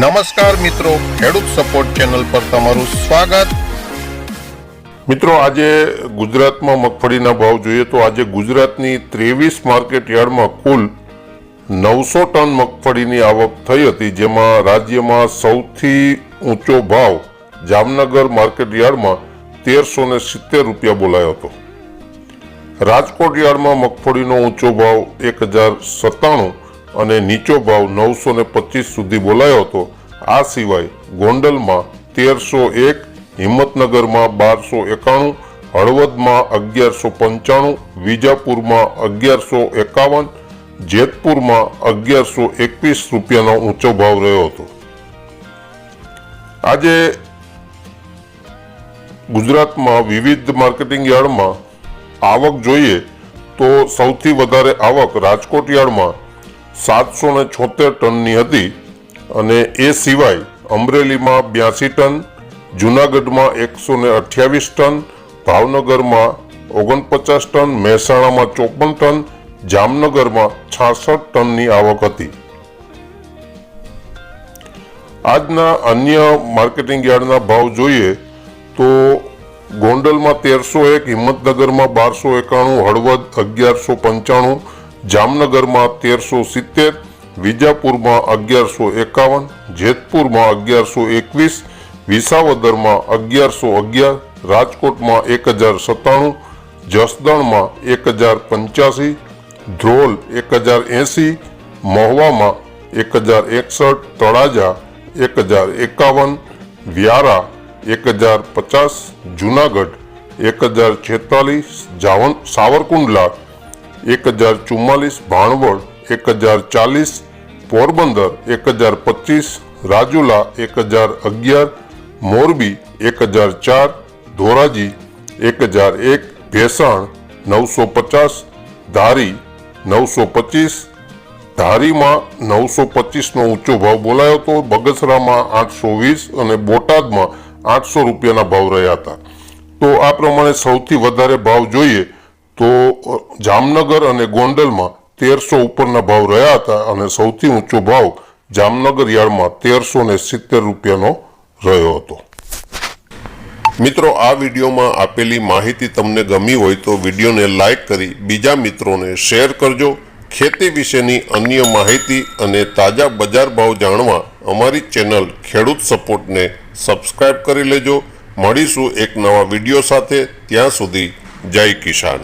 નમસ્કાર મિત્રો, ખેડૂત સપોર્ટ ચેનલ પર તમારું સ્વાગત. મિત્રો, આજે ગુજરાતમાં મગફળીના ભાવ જોઈએ તો આજે ગુજરાતની ત્રેવીસ માર્કેટ યાર્ડમાં કુલ નવસો ટન મગફળીની આવક થઈ હતી, જેમાં રાજ્યમાં સૌથી ઊંચો ભાવ જામનગર માર્કેટ યાર્ડમાં તેરસો ને સિત્તેર રૂપિયા બોલાયો હતો. રાજકોટ યાર્ડમાં મગફળીનો ઊંચો ભાવ એક હજાર સત્તાણું અને નીચો ભાવ નવસો ને પચીસ સુધી બોલાયો હતો. આ સિવાય ગોંડલમાં તેરસો એક, હિંમતનગરમાં બારસો એકાણું, હળવદમાં અગિયારસો પંચાણું, વિજાપુરમાં અગિયારસો એકાવન, જેતપુરમાં અગિયારસો એકવીસ રૂપિયાનો ઊંચો ભાવ રહ્યો હતો. આજે ગુજરાતમાં વિવિધ માર્કેટિંગ યાર્ડમાં આવક જોઈએ તો સૌથી વધારે આવક રાજકોટ યાર્ડમાં સાતસો ને છોતેર ટનની હતી અને એ સિવાય અમરેલીમાં બ્યાસી ટન, જુનાગઢમાં એકસો ને અઠ્યાવીસ ટન, ભાવનગરમાં ઓગણપચાસ ટન, મહેસાણામાં ચોપન ટન, જામનગરમાં છાસઠ ટનની આવક હતી. આજના અન્ય માર્કેટિંગ યાર્ડના ભાવ જોઈએ તો ગોંડલમાં તેરસો એક, હિંમતનગરમાં બારસો એકાણું, હળવદ અગિયારસો પંચાણું જામનગરમાં તેરસો સિત્તેર, વિજાપુરમાં અગિયારસો એકાવન, જેતપુરમાં અગિયારસો એકવીસ, વિસાવદરમાં અગિયારસો અગિયાર, રાજકોટમાં એક હજાર સત્તાણું, જસદણમાં એક હજાર પંચ્યાસી, ધ્રોલ એક હજાર એંસી, મહુવામાં એક હજાર એકસઠ, તળાજા એક હજાર એકાવન, વ્યારા એક હજાર પચાસ, જુનાગઢ એક હજાર છેતાલીસ, જાવન સાવરકુંડલા એક હજાર ચુમ્માલીસ ભાણવડ, એક હજાર ચાલીસ પોરબંદર, એક હજાર પચીસ રાજુલા, એક હજાર અગિયાર મોરબી, એક હજાર ચાર ધોરાજી, એક હજાર એક ભેસાણ, નવસો પચાસ ધારી, નવસો પચીસ ધારીમાં નવસો પચીસનો ઊંચો ભાવ બોલાયો હતો બગસરામાં આઠસો વીસ અને બોટાદમાં આઠસો રૂપિયાના ભાવ રહ્યા હતા. તો આ પ્રમાણે સૌથી વધારે ભાવ જોઈએ તો જામનગર અને ગોંડલમાં તેરસો ઉપરના ભાવ રહ્યા હતા અને સૌથી ઊંચો ભાવ જામનગર યાર્ડમાં તેરસો ને સિત્તેર રૂપિયાનો રહ્યો હતો. મિત્રો, આ વિડીયોમાં આપેલી માહિતી તમને ગમી હોય તો વિડીયોને લાઈક કરી બીજા મિત્રોને શેર કરજો. ખેતી વિશેની અન્ય માહિતી અને તાજા બજાર ભાવ જાણવા અમારી ચેનલ ખેડૂત સપોર્ટને સબસ્ક્રાઇબ કરી લેજો. મળીશું એક નવા વીડિયો સાથે. ત્યાં સુધી જય કિસાન.